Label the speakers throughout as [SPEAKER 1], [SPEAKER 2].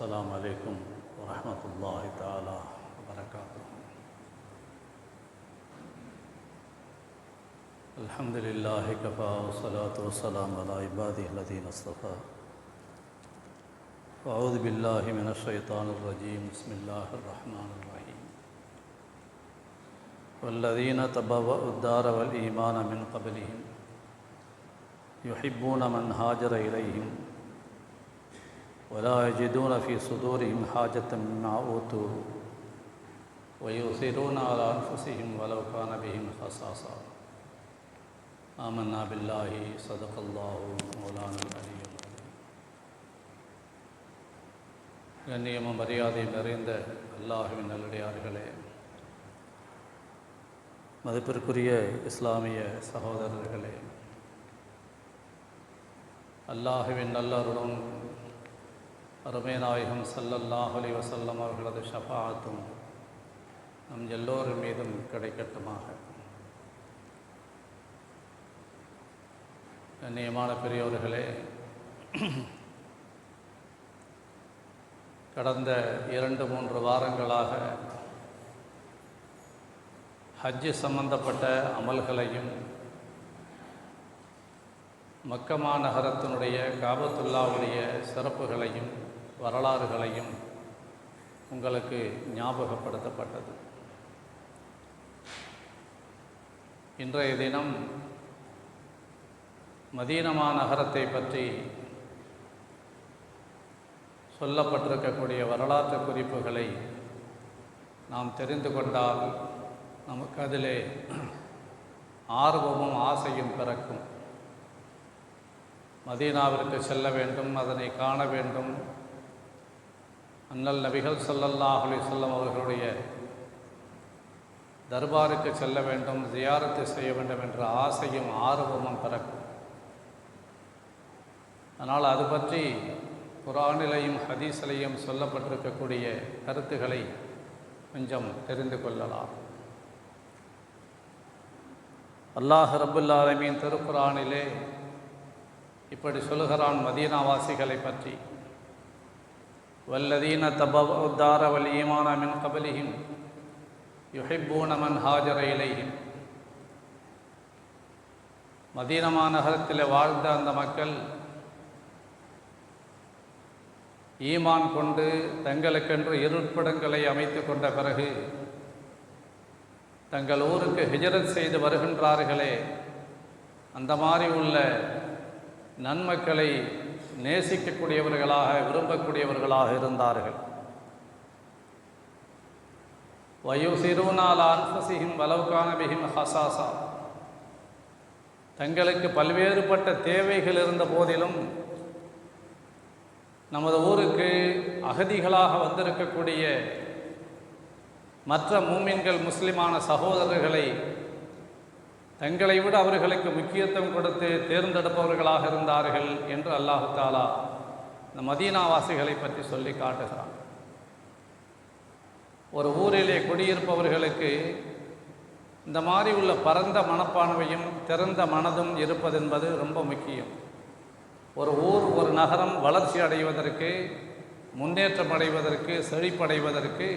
[SPEAKER 1] السلام علیکم ورحمۃ اللہ تعالی وبرکاتہ الحمد للہ کفا وصلاۃ وسلم عباد الدین اصطفیٰ اعوذ باللہ من الشیطان الرجیم بسم اللہ الرحمن الرحیم والذین تبوأ الدار والایمان من قبلهم يحبون من هاجر إليهم ولا يجدون في صدورهم حاجة مما أوتوا ويؤثرون على أنفسهم ولو كان بهم خصاصة آمنا بالله صدق الله مولانا العلي கண்ணியமும் மரியாதையும் நிறைந்த அல்லாஹுவின் நல்லடியார்களே மதிப்பிற்குரிய இஸ்லாமிய சகோதரர்களே அல்லாஹுவின் நல்லருடன் அருமைநாயகம் சல்லல்லாஹ் வசல்லம் அவர்களது ஷபாத்தும் நம் எல்லோரும் மீதும் கிடைக்கட்டுமாக கண்ணியமான பெரியோர்களே கடந்த இரண்டு மூன்று வாரங்களாக ஹஜ் சம்பந்தப்பட்ட அமல்களையும் மக்கமா நகரத்தினுடைய காபத்துல்லாவுடைய சிறப்புகளையும் வரலாறுகளையும் உங்களுக்கு ஞாபகப்படுத்தப்பட்டது இன்றைய தினம் மதீனமா நகரத்தை பற்றி சொல்லப்பட்டிருக்கக்கூடிய வரலாற்று குறிப்புகளை நாம் தெரிந்து கொண்டால் நமக்கு அதிலே ஆர்வமும் ஆசையும் பிறக்கும் மதீனாவிற்கு செல்ல வேண்டும் அதனை காண வேண்டும் அண்ணல் நபிகள் சல்லல்லாஹ் அலி சொல்லம் அவர்களுடைய தர்பாருக்கு செல்ல வேண்டும் ஜியாரத்தை செய்ய வேண்டும் என்ற ஆசையும் ஆர்வமும் பிறக்கும் ஆனால் அது பற்றி குரானிலையும் ஹதீஸிலையும் சொல்லப்பட்டிருக்கக்கூடிய கருத்துக்களை கொஞ்சம் தெரிந்து கொள்ளலாம் அல்லாஹ் ரபுல்லாலமின் திருக்குறானிலே இப்படி சொல்கிறான் மதீனாவாசிகளை பற்றி والذين تبوا الدار والإيمان من قبلهم யுஹிப்பூன மன் ஹாஜர இலையும் மதீனமா நகரத்தில் வாழ்ந்த அந்த மக்கள் ஈமான் கொண்டு தங்களுக்கென்று இருப்பிடங்களை அமைத்து கொண்ட பிறகு தங்கள் ஊருக்கு ஹிஜரத் செய்து வருகின்றார்களே அந்த மாதிரி உள்ள நன்மக்களை நேசிக்கக்கூடியவர்களாக விரும்பக்கூடியவர்களாக இருந்தார்கள் வயோ சிறுவனால் அன்பசிஹிம் வலவுக்கான பிஹிம் ஹசாசா தங்களுக்கு பல்வேறுபட்ட தேவைகள் இருந்த போதிலும் நமது ஊருக்கு அகதிகளாக வந்திருக்கக்கூடிய மற்ற மூமின்கள் முஸ்லிமான சகோதரர்களை தங்களை விட அவர்களுக்கு முக்கியத்துவம் கொடுத்து தேர்ந்தெடுப்பவர்களாக இருந்தார்கள் என்று அல்லாஹு தாலா இந்த மதீனாவாசிகளை பற்றி சொல்லி காட்டுகிறான் ஒரு ஊரிலே குடியிருப்பவர்களுக்கு இந்த மாதிரி உள்ள பரந்த மனப்பான்மையும் திறந்த மனதும் இருப்பதென்பது ரொம்ப முக்கியம் ஒரு ஊர் ஒரு நகரம் வளர்ச்சி அடைவதற்கு முன்னேற்றம் அடைவதற்கு செழிப்படைவதற்கு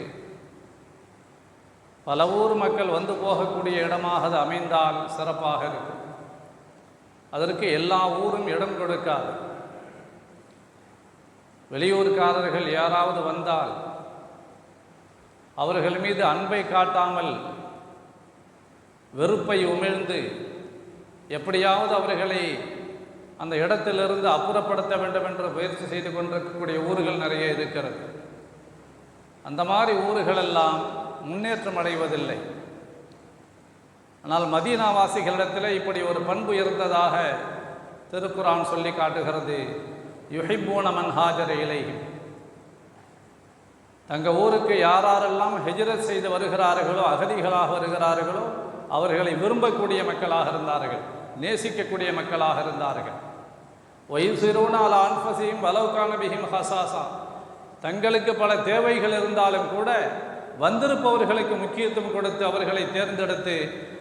[SPEAKER 1] பல ஊர் மக்கள் வந்து போகக்கூடிய இடமாக அது அமைந்தால் சிறப்பாக இருக்கும் அதற்கு எல்லா ஊரும் இடம் கொடுக்காது வெளியூர்காரர்கள் யாராவது வந்தால் அவர்கள் மீது அன்பை காட்டாமல் வெறுப்பை உமிழ்ந்து எப்படியாவது அவர்களை அந்த இடத்திலிருந்து அப்புறப்படுத்த வேண்டும் என்று முயற்சி செய்து கொண்டிருக்கக்கூடிய ஊர்கள் நிறைய இருக்கிறது அந்த மாதிரி ஊர்களெல்லாம் முன்னேற்றம் அடைவதில்லை ஆனால் மதீனாவாசிகளிடத்தில் இப்படி ஒரு பண்பு இருந்ததாக திருக்குறான் சொல்லி காட்டுகிறது யுஹிப்பூன மன்ஹாஜர இலை தங்கள் ஊருக்கு யாரெல்லாம் ஹெஜ்ரத் செய்து வருகிறார்களோ அகதிகளாக வருகிறார்களோ அவர்களை விரும்பக்கூடிய மக்களாக இருந்தார்கள் நேசிக்கக்கூடிய மக்களாக இருந்தார்கள் வயசுனால் ஆன்பசியும் வலவுக்கான பிஹிம் ஹசாசா தங்களுக்கு பல தேவைகள் இருந்தாலும் கூட வந்திருப்பவர்களுக்கு முக்கியத்துவம் கொடுத்து அவர்களை தேர்ந்தெடுத்து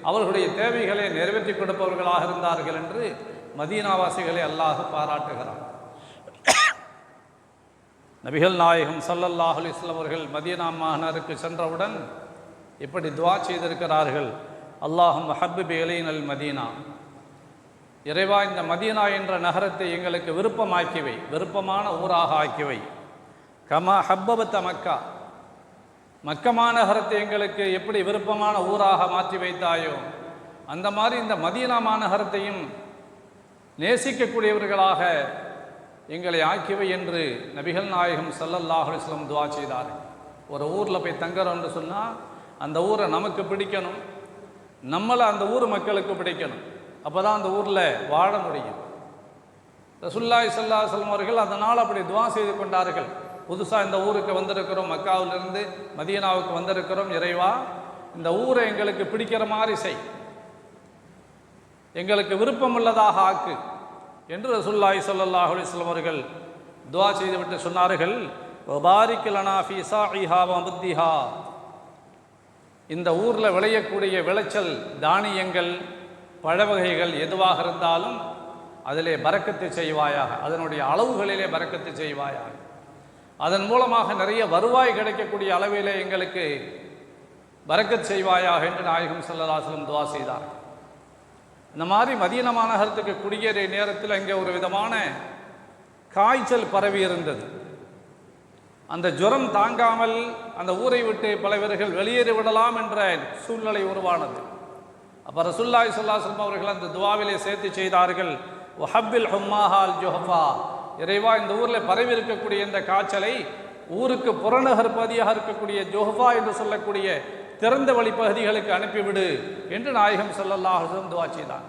[SPEAKER 1] அவர்களுடைய தேவைகளை நிறைவேற்றி கொடுப்பவர்களாக இருந்தார்கள் என்று மதீனாவாசிகளை அல்லாஹ் பாராட்டுகிறார் நபிகள் நாயகம் சல்லல்லாஹ் அலிஸ்லாம் அவர்கள் மதீனா மாகனருக்கு சென்றவுடன் இப்படி துவா செய்திருக்கிறார்கள் அல்லாஹும் ஹப்பிபி இலையின் அல் மதீனா இறைவா இந்த மதீனா என்ற நகரத்தை எங்களுக்கு விருப்பமாக்கிவை விருப்பமான ஊராக ஆக்கிவை கமா ஹப்பபத்த மக்கா மக்கமா நகரத்தை எங்களுக்கு எப்படி விருப்பமான ஊராக மாற்றி வைத்தாயோ அந்த மாதிரி இந்த மதீனா மாநகரத்தையும் நேசிக்கக்கூடியவர்களாக எங்களை ஆக்கியவை என்று நபிகள் நாயகம் சல்லல்லாஹ் துவா செய்தார் ஒரு ஊரில் போய் தங்குறோம்னு சொன்னால் அந்த ஊரை நமக்கு பிடிக்கணும் நம்மளை அந்த ஊர் மக்களுக்கு பிடிக்கணும் அப்போ தான் அந்த ஊரில் வாழ முடியும் ரசுல்லாய் சல்லா செல்வர்கள் அதனால் அப்படி துவா செய்து கொண்டார்கள் புதுசாக இந்த ஊருக்கு வந்திருக்கிறோம் மக்காவிலிருந்து மதியனாவுக்கு வந்திருக்கிறோம் இறைவா இந்த ஊரை எங்களுக்கு பிடிக்கிற மாதிரி செய் எங்களுக்கு விருப்பம் உள்ளதாக ஆக்கு என்று ரசுல்லாய் சொல்லல்லாஹுலி அலிஸ்லாம் அவர்கள் துவா செய்துவிட்டு சொன்னார்கள் இந்த ஊரில் விளையக்கூடிய விளைச்சல் தானியங்கள் பழவகைகள் எதுவாக இருந்தாலும் அதிலே பறக்கத்து செய்வாயாக அதனுடைய அளவுகளிலே பறக்கத்து செய்வாயாக அதன் மூலமாக நிறைய வருவாய் கிடைக்கக்கூடிய அளவிலே எங்களுக்கு வரக்கச் செய்வாயாக என்று நாயகம் சல்லாஸ்லம் துவா செய்தார் இந்த மாதிரி மதியன மாநகரத்துக்கு குடியேறிய நேரத்தில் இங்கே ஒரு விதமான காய்ச்சல் பரவி இருந்தது அந்த ஜுரம் தாங்காமல் அந்த ஊரை விட்டு பல பேர்கள் வெளியேறி விடலாம் என்ற சூழ்நிலை உருவானது அப்போ ரசுல்லாய் சொல்லாசம் அவர்கள் அந்த துவாவிலே சேர்த்து செய்தார்கள் ஹப்பில் ஹும்மாஹால் ஜுஹஃபா இறைவா இந்த ஊரில் பரவி இருக்கக்கூடிய இந்த காய்ச்சலை ஊருக்கு புறநகர் பகுதியாக இருக்கக்கூடிய ஜோஹா என்று சொல்லக்கூடிய திறந்த வழி பகுதிகளுக்கு அனுப்பிவிடு என்று நாயகம் செல்லல்லாஹும் துவா தான்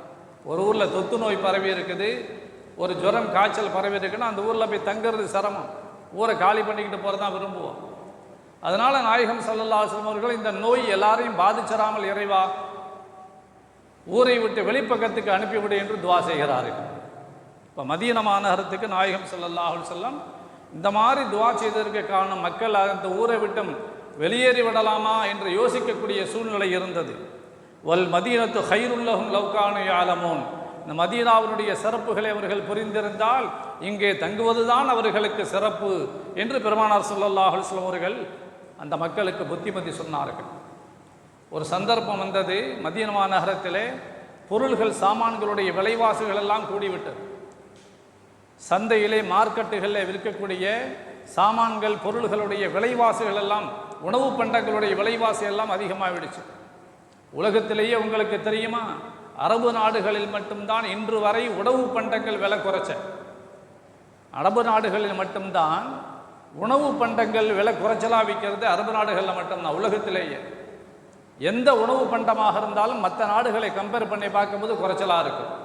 [SPEAKER 1] ஒரு ஊரில் தொத்து நோய் பரவி இருக்குது ஒரு ஜுரம் காய்ச்சல் பரவி இருக்குன்னா அந்த ஊரில் போய் தங்குறது சிரமம் ஊரை காலி பண்ணிக்கிட்டு போகிறது தான் விரும்புவோம் அதனால் நாயகம் சல்லல்லாஹம் அவர்கள் இந்த நோய் எல்லாரையும் பாதிச்சிடாமல் இறைவா ஊரை விட்டு வெளிப்பக்கத்துக்கு அனுப்பிவிடு என்று துவா செய்கிறார்கள் இப்போ மதிய மாநகரத்துக்கு நாயகம் செல்லல்லாஹுல் செல்லம் இந்த மாதிரி துவா செய்ததற்கு காரணம் மக்கள் அந்த ஊரை விட்டும் வெளியேறி விடலாமா என்று யோசிக்கக்கூடிய சூழ்நிலை இருந்தது வல் மதீனத்து ஹைருல்லகும் லவ்கானு ஆலமோன் இந்த மதீனாவினுடைய சிறப்புகளை அவர்கள் புரிந்திருந்தால் இங்கே தங்குவதுதான் அவர்களுக்கு சிறப்பு என்று பெருமானார் சொல்லல்லாஹுஸ்லம் அவர்கள் அந்த மக்களுக்கு புத்திமதி சொன்னார்கள் ஒரு சந்தர்ப்பம் வந்தது மதியனமா மாநகரத்திலே பொருள்கள் சாமான்களுடைய விலைவாசிகள் எல்லாம் கூடிவிட்டது சந்தையிலே மார்க்கெட்டுகளில் விற்கக்கூடிய சாமான்கள் பொருள்களுடைய விலைவாசிகள் எல்லாம் உணவு பண்டங்களுடைய விலைவாசி எல்லாம் அதிகமாகிடுச்சு உலகத்திலேயே உங்களுக்கு தெரியுமா அரபு நாடுகளில் மட்டும்தான் இன்று வரை உணவு பண்டங்கள் விலை குறைச்ச அரபு நாடுகளில் மட்டும்தான் உணவு பண்டங்கள் விலை குறைச்சலாக விற்கிறது அரபு நாடுகளில் மட்டும்தான் உலகத்திலேயே எந்த உணவு பண்டமாக இருந்தாலும் மற்ற நாடுகளை கம்பேர் பண்ணி பார்க்கும்போது குறைச்சலாக இருக்குது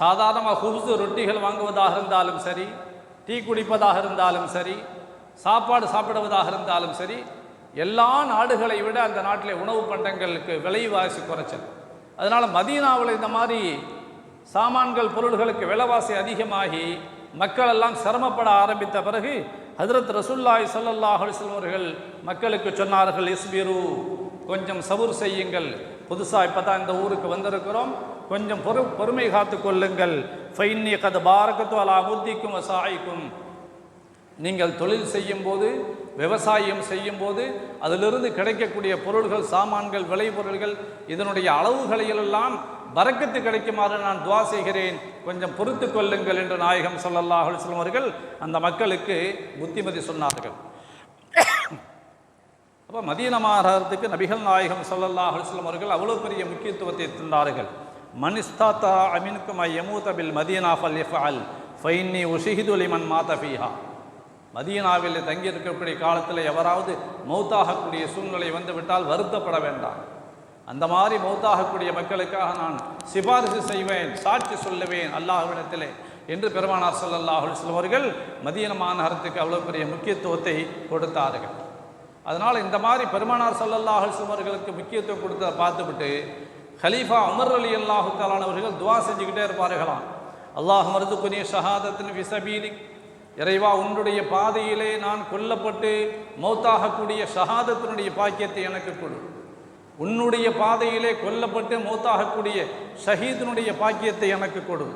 [SPEAKER 1] சாதாரணமாக ஹுஃப்ஸு ரொட்டிகள் வாங்குவதாக இருந்தாலும் சரி டீ குடிப்பதாக இருந்தாலும் சரி சாப்பாடு சாப்பிடுவதாக இருந்தாலும் சரி எல்லா நாடுகளை விட அந்த நாட்டில் உணவு பண்டங்களுக்கு விலைவாசி குறைச்சல் அதனால் மதீனாவில் இந்த மாதிரி சாமான்கள் பொருள்களுக்கு விலைவாசி அதிகமாகி மக்கள் எல்லாம் சிரமப்பட ஆரம்பித்த பிறகு ஹதரத் ரசுல்லாய் சல்லாஹ் அவர்கள் மக்களுக்கு சொன்னார்கள் இஸ்பிரு கொஞ்சம் சவுர் செய்யுங்கள் புதுசாக இப்போ தான் இந்த ஊருக்கு வந்திருக்கிறோம் கொஞ்சம் பொறு பொறுமை காத்து கொள்ளுங்கள் ஃபைன்னி கத பாரகத்து அலா முத்திக்கும் வசாய்க்கும் நீங்கள் தொழில் செய்யும்போது விவசாயம் செய்யும்போது அதிலிருந்து கிடைக்கக்கூடிய பொருள்கள் சாமான்கள் விளைபொருள்கள் இதனுடைய அளவுகளிலெல்லாம் வரக்கத்து கிடைக்குமாறு நான் துவா செய்கிறேன் கொஞ்சம் பொறுத்து கொள்ளுங்கள் என்று நாயகம் சொல்லல்லாஹ் சொல்லுவார்கள் அந்த மக்களுக்கு புத்திமதி சொன்னார்கள் அப்போ மதீனமாகறதுக்கு நபிகள் நாயகம் சொல்லல்லாஹ் சொல்லும் அவர்கள் அவ்வளோ பெரிய முக்கியத்துவத்தை தந்தார்கள் மனிஸ்தாத்தா அமினுக்கும் யமூதபில் மதீனா ஃபல் இஃபால் ஃபைன்னி உஷிஹிது லிமன் மாதபீஹா மதியனாவில் தங்கியிருக்கக்கூடிய காலத்தில் எவராவது மௌத்தாகக்கூடிய சூழ்நிலை வந்துவிட்டால் வருத்தப்பட வேண்டாம் அந்த மாதிரி மௌத்தாகக்கூடிய மக்களுக்காக நான் சிபாரிசு செய்வேன் சாட்சி சொல்லுவேன் அல்லாஹ்விடத்திலே என்று பெருமானார் சல்லாஹுல் செல்வர்கள் மதியன மாநகரத்துக்கு அவ்வளோ பெரிய முக்கியத்துவத்தை கொடுத்தார்கள் அதனால் இந்த மாதிரி பெருமானார் சல்லல்லாஹுல் சுவர்களுக்கு முக்கியத்துவம் கொடுத்ததை பார்த்துவிட்டு ஹலீஃபா அமர் அலி அல்லாஹு அவர்கள் துவா செஞ்சுக்கிட்டே இருப்பார்களாம் அல்லாஹ் மருதுக்குனி ஷஹாதத்தின் விசபீலி இறைவா உன்னுடைய பாதையிலே நான் கொல்லப்பட்டு மௌத்தாகக்கூடிய ஷஹாதத்தினுடைய பாக்கியத்தை எனக்கு கொடு உன்னுடைய பாதையிலே கொல்லப்பட்டு மௌத்தாகக்கூடிய ஷஹீதனுடைய பாக்கியத்தை எனக்கு கொடு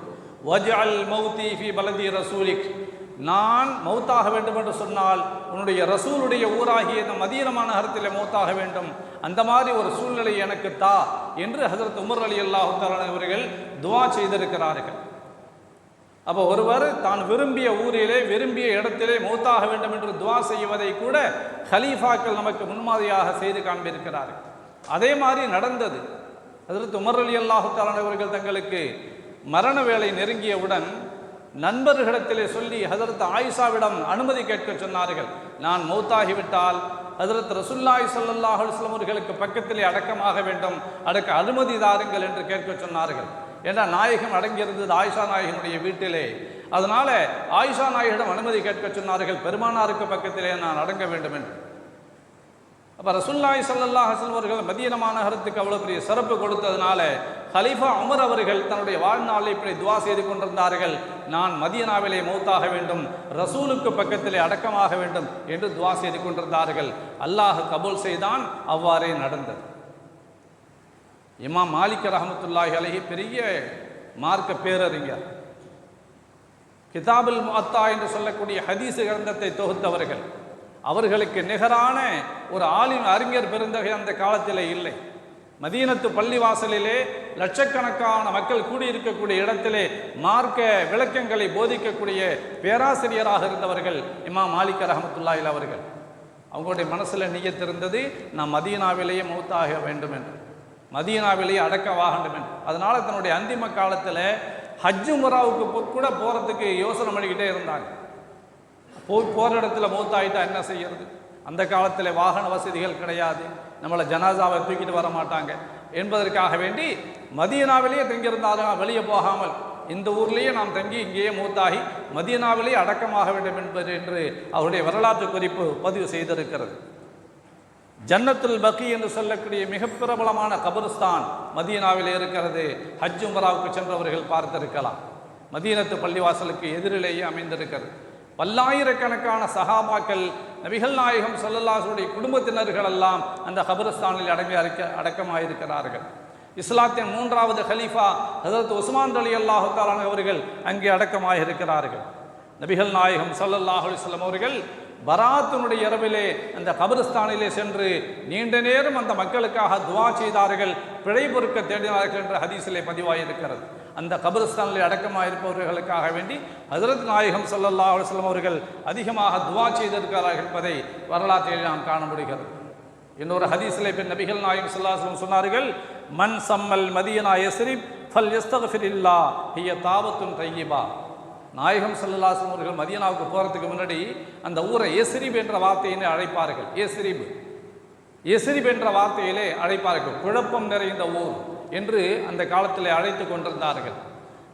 [SPEAKER 1] வஜ் அல் மௌத்தி ஃபி பலதி ரசூலிக் நான் மௌத்தாக வேண்டும் என்று சொன்னால் உன்னுடைய ரசூலுடைய ஊராகிய இந்த மதீனமான நகரத்தில் மௌத்தாக வேண்டும் அந்த மாதிரி ஒரு சூழ்நிலை எனக்கு தா என்று ஹசரத் உமர் அலி அல்லாஹாலன் அவர்கள் துவா செய்திருக்கிறார்கள் அப்போ ஒருவர் தான் விரும்பிய ஊரிலே விரும்பிய இடத்திலே மௌத்தாக வேண்டும் என்று துவா செய்வதை கூட ஹலீஃபாக்கள் நமக்கு முன்மாதிரியாக செய்து காண்பிருக்கிறார்கள் அதே மாதிரி நடந்தது அதற்கு உமர் அலி அல்லாஹு அவர்கள் தங்களுக்கு மரண வேலை நெருங்கியவுடன் நண்பர்களிடத்திலே சொல்லி ஹசரத் ஆயிஷாவிடம் அனுமதி கேட்க சொன்னார்கள் நான் மௌத்தாகிவிட்டால் ஹசரத் ரசுல்லாய் சல்லாஹ் அலுவலம் அவர்களுக்கு பக்கத்திலே அடக்கமாக வேண்டும் அடக்க அனுமதி தாருங்கள் என்று கேட்க சொன்னார்கள் ஏன்னா நாயகம் அடங்கியிருந்தது ஆயிஷா நாயகனுடைய வீட்டிலே அதனால ஆயிஷா நாயகிடம் அனுமதி கேட்க சொன்னார்கள் பெருமானாருக்கு பக்கத்திலே நான் அடங்க வேண்டும் என்று அப்போ ரசுல்லாய் சல்லா ஹசன் அவர்கள் மதியன மாநகரத்துக்கு அவ்வளோ பெரிய சிறப்பு கொடுத்ததுனால ஹலீஃபா அமர் அவர்கள் தன்னுடைய வாழ்நாளில் இப்படி துவா செய்து கொண்டிருந்தார்கள் நான் மதியனாவிலே மௌத்தாக வேண்டும் ரசூலுக்கு பக்கத்திலே அடக்கமாக வேண்டும் என்று துவா செய்து கொண்டிருந்தார்கள் அல்லாஹ் கபூல் செய்தான் அவ்வாறே நடந்தது இமாம் மாலிக் ரஹமத்துல்லாஹி அலஹி பெரிய மார்க்க பேரறிஞர் கிதாபுல் மாத்தா என்று சொல்லக்கூடிய ஹதீஸ் கிரந்தத்தை தொகுத்தவர்கள் அவர்களுக்கு நிகரான ஒரு ஆளின் அறிஞர் பெருந்தகை அந்த காலத்தில் இல்லை மதீனத்து பள்ளிவாசலிலே லட்சக்கணக்கான மக்கள் கூடியிருக்கக்கூடிய இடத்திலே மார்க்க விளக்கங்களை போதிக்கக்கூடிய பேராசிரியராக இருந்தவர்கள் இமா மாலிக் ரஹமத்துல்லாயில் அவர்கள் அவங்களுடைய மனசில் நீயத்திருந்தது நான் மதீனாவிலேயே மௌத்தாக வேண்டும் என்று மதீனாவிலேயே அடக்க வேண்டும் என்று அதனால் தன்னுடைய அந்திம காலத்தில் ஹஜ்ஜு முராவுக்கு கூட போகிறதுக்கு யோசனை பண்ணிக்கிட்டே இருந்தாங்க போய் போகிற இடத்துல மூத்தாயிட்டா என்ன செய்யறது அந்த காலத்தில் வாகன வசதிகள் கிடையாது நம்மளை ஜனாசாவை தூக்கிட்டு வர மாட்டாங்க என்பதற்காக வேண்டி மதியனாவிலேயே தங்கியிருந்தாலும் வெளியே போகாமல் இந்த ஊர்லேயே நாம் தங்கி இங்கேயே மூத்தாகி மதியனாவிலேயே அடக்கமாக வேண்டும் என்பது என்று அவருடைய வரலாற்று குறிப்பு பதிவு செய்திருக்கிறது ஜன்னத்துல் பக்கி என்று சொல்லக்கூடிய மிக பிரபலமான கபருஸ்தான் மதியனாவில் இருக்கிறது ஹஜ்ஜும்பராவுக்கு சென்றவர்கள் பார்த்திருக்கலாம் மதியனத்து பள்ளிவாசலுக்கு எதிரிலேயே அமைந்திருக்கிறது பல்லாயிரக்கணக்கான சஹாபாக்கள் நபிகள் நாயகம் சொல்லல்லாசுடைய குடும்பத்தினர்கள் எல்லாம் அந்த கபரஸ்தானில் அடங்கியிருக்க அடக்கமாயிருக்கிறார்கள் இஸ்லாத்தின் மூன்றாவது ஹலீஃபா ஹசரத் உஸ்மான் அலி அல்லாஹாலான அவர்கள் அங்கே அடக்கமாக இருக்கிறார்கள் நபிகள் நாயகம் சல்லல்லாஹ் அலிஸ்லாம் அவர்கள் பராத்தினுடைய இரவிலே அந்த கபரிஸ்தானிலே சென்று நீண்ட நேரம் அந்த மக்களுக்காக துவா செய்தார்கள் பிழை பொறுக்க தேடினார்கள் என்ற ஹதீசிலே பதிவாயிருக்கிறது அந்த கபரஸ்தானில் அடக்கமாக இருப்பவர்களுக்காக வேண்டி ஹசரத் நாயகம் சல்லல்லா அலுவலம் அவர்கள் அதிகமாக துவா செய்திருக்கிறார்கள் என்பதை வரலாற்றில் நாம் காண முடிகிறது இன்னொரு ஹதீஸில் பின் நபிகள் நாயகம் சல்லாஹம் சொன்னார்கள் மண் சம்மல் மதியனா எஸ்ரிப் ஃபல் இல்லா ஐய தாபத்தும் தையீபா நாயகம் சல்லாஹம் அவர்கள் மதியனாவுக்கு போகிறதுக்கு முன்னாடி அந்த ஊரை எஸ்ரிப் என்ற வார்த்தையினை அழைப்பார்கள் எஸ்ரிப் எஸ்ரிப் என்ற வார்த்தையிலே அழைப்பார்கள் குழப்பம் நிறைந்த ஊர் என்று அந்த காலத்தில் அழைத்து கொண்டிருந்தார்கள்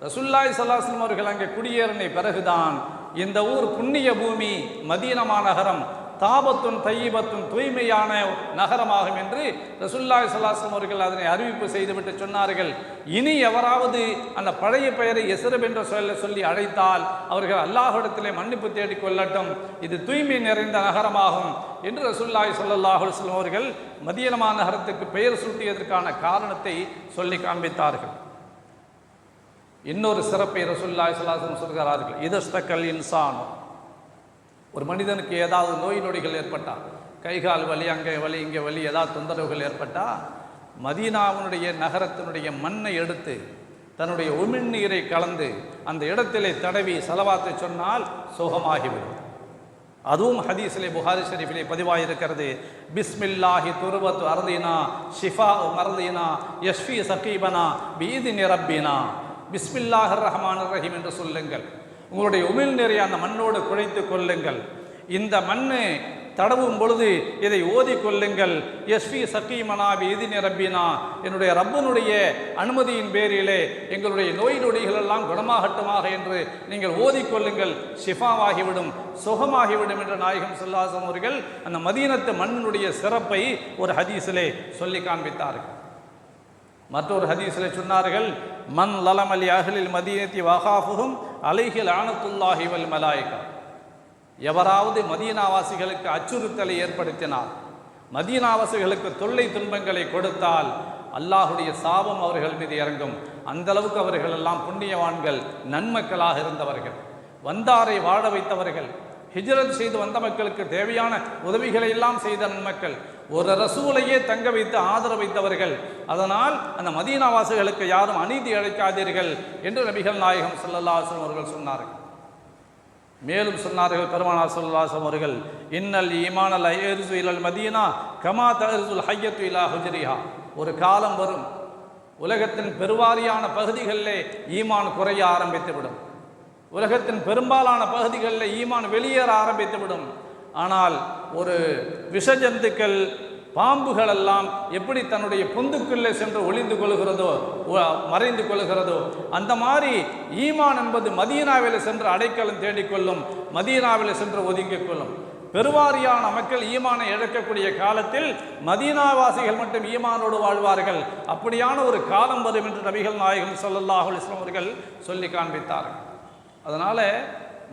[SPEAKER 1] ரசுல்லாய் சல்லாஸ்லம் அவர்கள் அங்கே குடியேறின பிறகுதான் இந்த ஊர் புண்ணிய பூமி மதீனமா நகரம் தாபத்தும் தையிபத்தும் தூய்மையான நகரமாகும் என்று ரசுல்லாய் சல்லாஸ்லம் அவர்கள் அதனை அறிவிப்பு செய்துவிட்டு சொன்னார்கள் இனி எவராவது அந்த பழைய பெயரை எசரப் என்ற சொல்ல சொல்லி அழைத்தால் அவர்கள் அல்லாஹிடத்திலே மன்னிப்பு தேடிக் கொள்ளட்டும் இது தூய்மை நிறைந்த நகரமாகும் என்று ரசுல்லாய் சொல்லல்லாஹு சொல்லும் அவர்கள் மதியனமா நகரத்துக்கு பெயர் சூட்டியதற்கான காரணத்தை சொல்லி காண்பித்தார்கள் இன்னொரு சிறப்பை ரசுல்லாய் சல்லாசம் சொல்கிறார்கள் இதஸ்தக்கல் இன்சானோ ஒரு மனிதனுக்கு ஏதாவது நோய் நொடிகள் ஏற்பட்டால் கைகால் வலி அங்கே வலி இங்கே வலி ஏதாவது தொந்தரவுகள் ஏற்பட்டால் மதீனாவினுடைய நகரத்தினுடைய மண்ணை எடுத்து தன்னுடைய உமிழ்நீரை கலந்து அந்த இடத்திலே தடவி செலவாத்தை சொன்னால் சுகமாகிவிடும் அதுவும் ஹதீஸ்லே புகாரி ஷெரீஃபிலே பதிவாயிருக்கிறது பிஸ்மில்லாஹி துருவத் அருந்தினா ஷிஃபா மர்தினா யஷ்வி சகீபனா பீதி நிரப்பினா பிஸ்மில்லாஹர் ரஹ்மான் ரஹீம் என்று சொல்லுங்கள் உங்களுடைய உமிழ் நிறைய அந்த மண்ணோடு குழைத்து கொள்ளுங்கள் இந்த மண் தடவும் பொழுது இதை ஓதி கொள்ளுங்கள் எஸ்வி சக்கி மனாபி இது நிரம்பினா என்னுடைய ரப்பனுடைய அனுமதியின் பேரிலே எங்களுடைய நோய் நொடிகள் எல்லாம் குணமாகட்டுமாக என்று நீங்கள் ஓதிக்கொள்ளுங்கள் ஷிஃபாவாகிவிடும் சுகமாகிவிடும் என்ற நாயகம் சுல்லாசம் அவர்கள் அந்த மதீனத்து மண்ணினுடைய சிறப்பை ஒரு ஹதீஸிலே சொல்லி காண்பித்தார்கள் மற்றொரு ஹதீஸில் சொன்னார்கள் மண் லலமலி அகலில் மதியத்தி வகாஃபுகும் அலைகள் ஆனத்துல்லாஹி வல் மலாய்கா எவராவது மதீனாவாசிகளுக்கு அச்சுறுத்தலை ஏற்படுத்தினால் மதியனாவாசிகளுக்கு தொல்லை துன்பங்களை கொடுத்தால் அல்லாஹுடைய சாபம் அவர்கள் மீது இறங்கும் அந்த அளவுக்கு அவர்கள் எல்லாம் புண்ணியவான்கள் நன்மக்களாக இருந்தவர்கள் வந்தாரை வாழ வைத்தவர்கள் ஹிஜ்ரத் செய்து வந்த மக்களுக்கு தேவையான உதவிகளை எல்லாம் செய்த மக்கள் ஒரு ரசூலையே தங்க வைத்து ஆதரவைத்தவர்கள் அதனால் அந்த மதீனாவாசிகளுக்கு யாரும் அநீதி அழைக்காதீர்கள் என்று நபிகள் நாயகம் சல்லல்லாசன் அவர்கள் சொன்னார்கள் மேலும் சொன்னார்கள் பெருமானா சொல்லாசம் அவர்கள் இன்னல் ஈமானல் ஐயர்சு இலல் மதீனா கமா தஹர்சுல் ஹையத்து இலா ஹுஜரிஹா ஒரு காலம் வரும் உலகத்தின் பெருவாரியான பகுதிகளிலே ஈமான் குறைய ஆரம்பித்துவிடும் உலகத்தின் பெரும்பாலான பகுதிகளில் ஈமான் வெளியேற ஆரம்பித்துவிடும் ஆனால் ஒரு விஷ ஜந்துக்கள் பாம்புகள் எல்லாம் எப்படி தன்னுடைய பொந்துக்குள்ளே சென்று ஒளிந்து கொள்கிறதோ மறைந்து கொள்கிறதோ அந்த மாதிரி ஈமான் என்பது மதீனாவில் சென்று அடைக்கலம் தேடிக்கொள்ளும் மதீனாவில் சென்று ஒதுங்கிக் கொள்ளும் பெருவாரியான மக்கள் ஈமானை இழக்கக்கூடிய காலத்தில் மதீனாவாசிகள் மட்டும் ஈமானோடு வாழ்வார்கள் அப்படியான ஒரு காலம் வரும் என்று நபிகள் நாயகம் சொல்லல்லாஹுல் இஸ்லாம் அவர்கள் சொல்லி காண்பித்தார்கள் அதனால்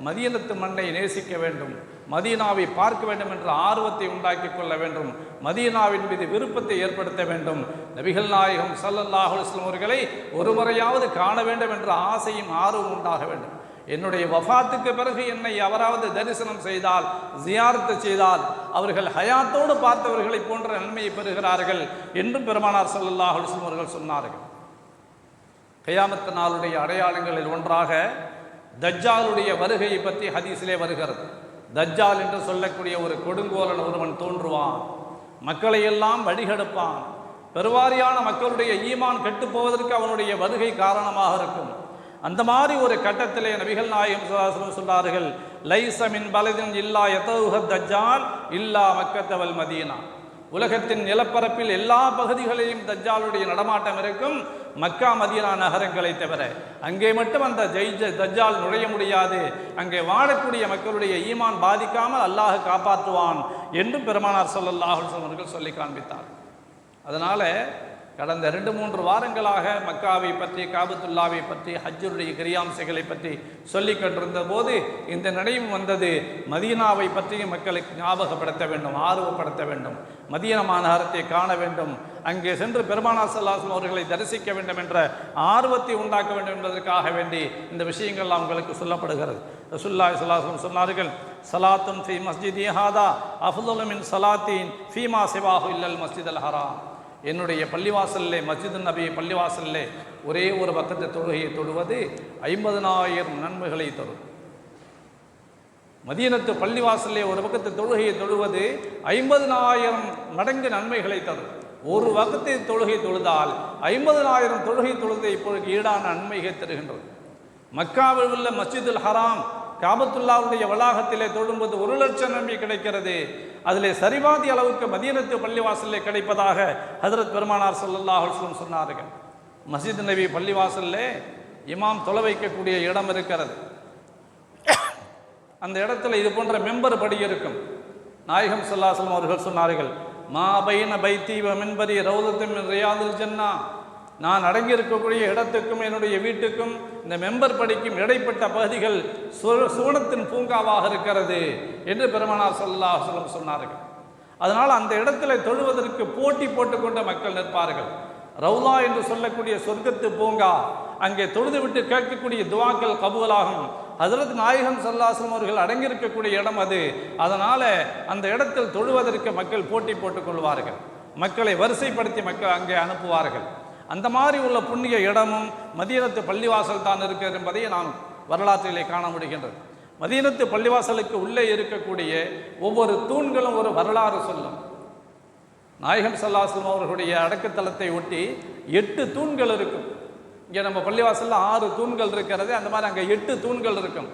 [SPEAKER 1] மதியனத்து மண்ணை நேசிக்க வேண்டும் மதீனாவை பார்க்க வேண்டும் என்ற ஆர்வத்தை உண்டாக்கி கொள்ள வேண்டும் மதீனாவின் மீது விருப்பத்தை ஏற்படுத்த வேண்டும் நபிகள் நாயகம் சல்லல்லாஹு இஸ்லாம் அவர்களை ஒரு முறையாவது காண வேண்டும் என்ற ஆசையும் ஆர்வம் உண்டாக வேண்டும் என்னுடைய வஃபாத்துக்கு பிறகு என்னை அவராவது தரிசனம் செய்தால் ஜியார்த்து செய்தால் அவர்கள் ஹயாத்தோடு பார்த்தவர்களை போன்ற நன்மையை பெறுகிறார்கள் என்றும் பெருமானார் சல்லல்லாஹு இஸ்லாம் அவர்கள் சொன்னார்கள் கயாமத்த நாளுடைய அடையாளங்களில் ஒன்றாக தஜ்ஜாலுடைய வருகையை பற்றி ஹதீஸிலே வருகிறது தஜ்ஜால் என்று சொல்லக்கூடிய ஒரு கொடுங்கோலன் ஒருவன் தோன்றுவான் மக்களையெல்லாம் வழிகெடுப்பான் பெருவாரியான மக்களுடைய ஈமான் கெட்டு போவதற்கு அவனுடைய வருகை காரணமாக இருக்கும் அந்த மாதிரி ஒரு கட்டத்திலே நபிகள் நாயகம் சுல்லாசலம் சொன்னார்கள் லைசமின் பலதின் இல்லா எத்தவுகத் தஜ்ஜால் இல்லா மக்கத்தவல் மதீனா உலகத்தின் நிலப்பரப்பில் எல்லா பகுதிகளிலும் தஜ்ஜாலுடைய நடமாட்டம் இருக்கும் மக்கா மதியனா நகரங்களை தவிர அங்கே மட்டும் அந்த ஜெய்ஜ தஜ்ஜால் நுழைய முடியாது அங்கே வாழக்கூடிய மக்களுடைய ஈமான் பாதிக்காமல் அல்லாஹ் காப்பாற்றுவான் என்றும் பெருமானார் சொல்லல்லாஹ் அவர்கள் சொல்லி காண்பித்தார் அதனால் கடந்த ரெண்டு மூன்று வாரங்களாக மக்காவை பற்றி காபத்துல்லாவை பற்றி ஹஜ்ஜருடைய கிரியாம்சைகளை பற்றி சொல்லி கொண்டிருந்த போது இந்த நினைவு வந்தது மதீனாவை பற்றியும் மக்களுக்கு ஞாபகப்படுத்த வேண்டும் ஆர்வப்படுத்த வேண்டும் மதியன மாநகரத்தை காண வேண்டும் அங்கே சென்று பெருமானா சல்லாஸ்லம் அவர்களை தரிசிக்க வேண்டும் என்ற ஆர்வத்தை உண்டாக்க வேண்டும் என்பதற்காக வேண்டி இந்த விஷயங்கள்லாம் உங்களுக்கு சொல்லப்படுகிறது ரசுல்லா சல்லாஸ்லம் சொன்னார்கள் சலாத்தும் ஃபி மஸ்ஜித் ஹாதா அஃபுல்லுமின் சலாத்தீன் ஃபீமா சிவாஹு இல்லல் மஸ்ஜித் அல் ஹராம் என்னுடைய பள்ளிவாசல்ல மஸ்ஜித் நபி பள்ளிவாசல்லே ஒரே ஒரு பக்கத்து தொழுகையை தொடுவது நாயிரம் நன்மைகளை தரும் மதியனத்து பள்ளிவாசல்ல ஒரு பக்கத்து தொழுகையை தொழுவது நாயிரம் மடங்கு நன்மைகளை தரும் ஒரு வகத்தை தொழுகை தொழுதால் ஐம்பதனாயிரம் தொழுகை தொழுதை இப்பொழுது ஈடான நன்மைகள் தருகின்றது மக்காவில் உள்ள மஸ்ஜிதுல் ஹராம் காபத்துல்லாவுடைய வளாகத்திலே தொழும்போது ஒரு லட்சம் நம்பி கிடைக்கிறது அதில் சரிபாதி அளவுக்கு மதியனத்து பள்ளிவாசலே கிடைப்பதாக ஹசரத் பெருமானார் சல்லாஹுஸ்லம் சொன்னார்கள் மசித் நபி பள்ளிவாசல்லே இமாம் தொலை வைக்கக்கூடிய இடம் இருக்கிறது அந்த இடத்துல இது போன்ற மெம்பர் படி இருக்கும் நாயகம் சொல்லாசலம் அவர்கள் சொன்னார்கள் மாபைன பைத்தீவ மென்பரி ரௌதத்தின் ரியாதில் ஜென்னா நான் அடங்கியிருக்கக்கூடிய இடத்துக்கும் என்னுடைய வீட்டுக்கும் இந்த மெம்பர் படிக்கும் இடைப்பட்ட பகுதிகள் சுவனத்தின் பூங்காவாக இருக்கிறது என்று பெருமனார் சொல்லா சொல்லம் சொன்னார்கள் அதனால் அந்த இடத்துல தொழுவதற்கு போட்டி போட்டுக்கொண்ட மக்கள் நிற்பார்கள் ரவுலா என்று சொல்லக்கூடிய சொர்க்கத்து பூங்கா அங்கே தொழுதுவிட்டு கேட்கக்கூடிய துவாக்கள் கபூலாகும் ஹசரத் நாயகம் சல்லாசலம் அவர்கள் அடங்கியிருக்கக்கூடிய இடம் அது அதனால் அந்த இடத்தில் தொழுவதற்கு மக்கள் போட்டி போட்டுக்கொள்வார்கள் மக்களை வரிசைப்படுத்தி மக்கள் அங்கே அனுப்புவார்கள் அந்த மாதிரி உள்ள புண்ணிய இடமும் மதியனத்து பள்ளிவாசல் தான் இருக்கிறது என்பதை நாம் வரலாற்றிலே காண முடிகின்றது மதியனத்து பள்ளிவாசலுக்கு உள்ளே இருக்கக்கூடிய ஒவ்வொரு தூண்களும் ஒரு வரலாறு சொல்லும் நாயகம் சல்லாஸ்லம் அவர்களுடைய அடக்குத்தலத்தை ஒட்டி எட்டு தூண்கள் இருக்கும் இங்கே நம்ம பள்ளிவாசலில் ஆறு தூண்கள் இருக்கிறது அந்த மாதிரி அங்கே எட்டு தூண்கள் இருக்கும்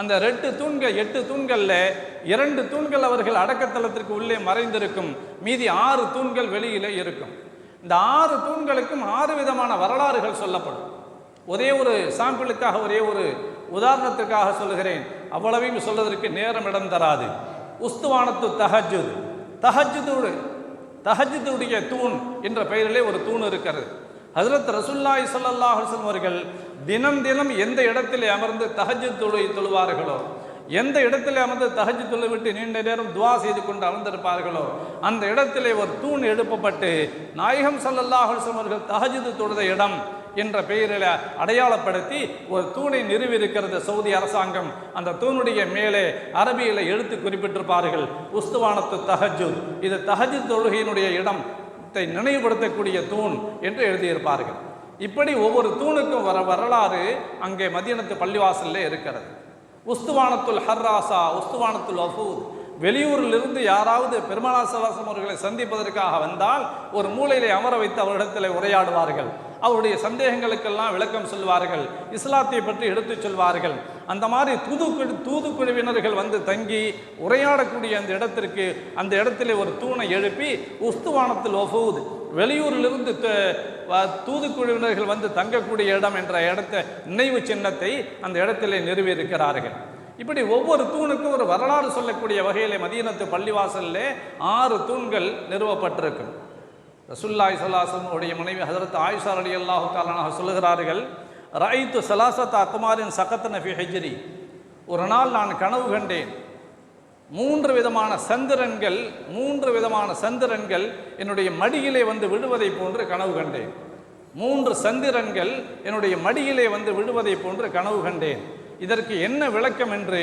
[SPEAKER 1] அந்த ரெண்டு தூண்கள் எட்டு தூண்களில் இரண்டு தூண்கள் அவர்கள் அடக்கத்தலத்திற்கு உள்ளே மறைந்திருக்கும் மீதி ஆறு தூண்கள் வெளியிலே இருக்கும் இந்த ஆறு தூண்களுக்கும் ஆறு விதமான வரலாறுகள் சொல்லப்படும் ஒரே ஒரு சாம்பிளுக்காக ஒரே ஒரு உதாரணத்துக்காக சொல்லுகிறேன் அவ்வளவையும் சொல்வதற்கு நேரம் இடம் தராது உஸ்துவானத்து தஹஜுது தஹஜுதுடு தஹஜுதுடைய தூண் என்ற பெயரிலே ஒரு தூண் இருக்கிறது ஹசரத் ரசுல்லாய் சல்லாஹ் அவர்கள் தினம் தினம் எந்த இடத்திலே அமர்ந்து தஹஜுத்துடைய தொழுவார்களோ எந்த இடத்துல அமர்ந்து தகஜு தொல்லை விட்டு நீண்ட நேரம் துவா செய்து கொண்டு அமர்ந்திருப்பார்களோ அந்த இடத்திலே ஒரு தூண் எழுப்பப்பட்டு நாயகம் சல்லல்லாஹுசம் அவர்கள் தகஜது தொழுத இடம் என்ற பெயரில் அடையாளப்படுத்தி ஒரு தூணை இருக்கிறது சவுதி அரசாங்கம் அந்த தூணுடைய மேலே அரபியில் எழுத்து குறிப்பிட்டிருப்பார்கள் உஸ்துவானத்து தகஜு இது தஹஜு தொழுகையினுடைய இடம் நினைவுபடுத்தக்கூடிய தூண் என்று எழுதியிருப்பார்கள் இப்படி ஒவ்வொரு தூணுக்கும் வர வரலாறு அங்கே மதியனத்து பள்ளிவாசலில் இருக்கிறது உஸ்துவானத்துல் ஹர்ராசா உஸ்துவானத்துல் அஃபூத் வெளியூரிலிருந்து யாராவது பெருமாளாசவாசம் அவர்களை சந்திப்பதற்காக வந்தால் ஒரு மூலையிலே அமர வைத்து அவரிடத்தில் உரையாடுவார்கள் அவருடைய சந்தேகங்களுக்கெல்லாம் விளக்கம் சொல்வார்கள் இஸ்லாத்தை பற்றி எடுத்துச் சொல்வார்கள் அந்த மாதிரி தூதுக்குழு தூதுக்குழுவினர்கள் வந்து தங்கி உரையாடக்கூடிய அந்த இடத்திற்கு அந்த இடத்திலே ஒரு தூணை எழுப்பி உஸ்துவானத்தில் ஒஃபூது வெளியூரிலிருந்து தூதுக்குழுவினர்கள் வந்து தங்கக்கூடிய இடம் என்ற இடத்தை நினைவு சின்னத்தை அந்த இடத்திலே நிறுவியிருக்கிறார்கள் இப்படி ஒவ்வொரு தூணுக்கும் ஒரு வரலாறு சொல்லக்கூடிய வகையில் மதியனத்து பள்ளிவாசலில் ஆறு தூண்கள் நிறுவப்பட்டிருக்கும் ரசுல்லாய் சலாசனுடைய மனைவி ஹசரத் ஆயுஷார் அலி அல்லாஹு காலனாக சொல்லுகிறார்கள் ரைத்து சலாசத் அக்குமாரின் சகத் ஃபி ஹெஜ்ரி ஒரு நாள் நான் கனவு கண்டேன் மூன்று விதமான சந்திரன்கள் மூன்று விதமான சந்திரன்கள் என்னுடைய மடியிலே வந்து விடுவதை போன்று கனவு கண்டேன் மூன்று சந்திரன்கள் என்னுடைய மடியிலே வந்து விடுவதை போன்று கனவு கண்டேன் இதற்கு என்ன விளக்கம் என்று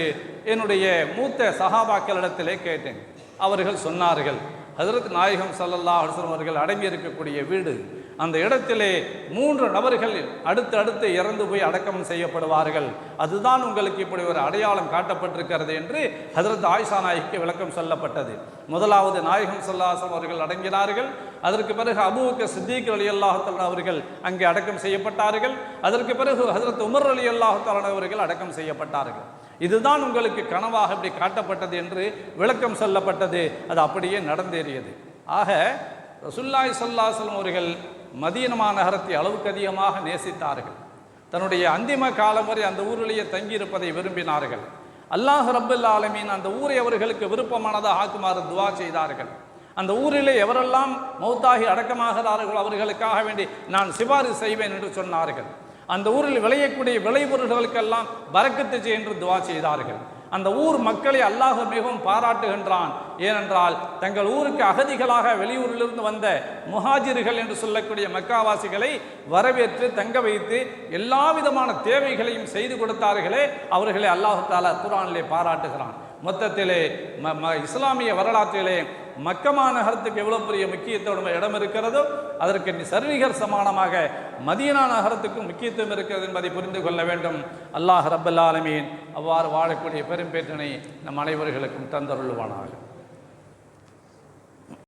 [SPEAKER 1] என்னுடைய மூத்த சகாபாக்களிடத்திலே கேட்டேன் அவர்கள் சொன்னார்கள் ஹசரத் நாயகம் சல்லல்லா அவர்கள் அடங்கியிருக்கக்கூடிய வீடு அந்த இடத்திலே மூன்று நபர்கள் அடுத்தடுத்து இறந்து போய் அடக்கம் செய்யப்படுவார்கள் அதுதான் உங்களுக்கு இப்படி ஒரு அடையாளம் காட்டப்பட்டிருக்கிறது என்று ஹதரத் ஆயிஷா நாயகிக்கு விளக்கம் சொல்லப்பட்டது முதலாவது நாயகம் சொல்லாசம் அவர்கள் அடங்கினார்கள் அதற்கு பிறகு அபூக்க சித்திக் அலி அல்லாஹாலன் அவர்கள் அங்கே அடக்கம் செய்யப்பட்டார்கள் அதற்கு பிறகு ஹசரத் உமர் அலி அல்லாஹாலன் அவர்கள் அடக்கம் செய்யப்பட்டார்கள் இதுதான் உங்களுக்கு கனவாக இப்படி காட்டப்பட்டது என்று விளக்கம் சொல்லப்பட்டது அது அப்படியே நடந்தேறியது ஆக ரசுல்லாய் சல்லாஹ் அவர்கள் மதியனமா நகரத்தை அளவுக்கு அதிகமாக நேசித்தார்கள் தன்னுடைய அந்திம காலம் வரை அந்த ஊரிலேயே தங்கியிருப்பதை விரும்பினார்கள் அல்லாஹ் ரபுல்லா ஆலமீன் அந்த ஊரை அவர்களுக்கு விருப்பமானதாக ஆக்குமாறு துவா செய்தார்கள் அந்த ஊரிலே எவரெல்லாம் மௌத்தாகி அடக்கமாகிறார்கள் அவர்களுக்காக வேண்டி நான் சிபாரிசு செய்வேன் என்று சொன்னார்கள் அந்த ஊரில் விளையக்கூடிய விளைபொருள்களுக்கெல்லாம் செய்ய என்று துவா செய்தார்கள் அந்த ஊர் மக்களை அல்லாஹ் மிகவும் பாராட்டுகின்றான் ஏனென்றால் தங்கள் ஊருக்கு அகதிகளாக வெளியூரிலிருந்து வந்த முஹாஜிர்கள் என்று சொல்லக்கூடிய மக்காவாசிகளை வரவேற்று தங்க வைத்து எல்லா விதமான தேவைகளையும் செய்து கொடுத்தார்களே அவர்களை அல்லாஹு தாலா குரானிலே பாராட்டுகிறான் மொத்தத்திலே இஸ்லாமிய வரலாற்றிலே மக்கமா நகரத்துக்கு எவ்வளோ பெரிய முக்கியத்துவம் இடம் இருக்கிறதோ அதற்கு சர்வீகர் சமானமாக மதியனா நகரத்துக்கும் முக்கியத்துவம் இருக்கிறது என்பதை புரிந்து கொள்ள வேண்டும் அல்லாஹ் ரபுல்லாலமீன் அவ்வாறு வாழக்கூடிய பெரும்பேற்றனை நம் அனைவர்களுக்கும் தந்தருள்வானாக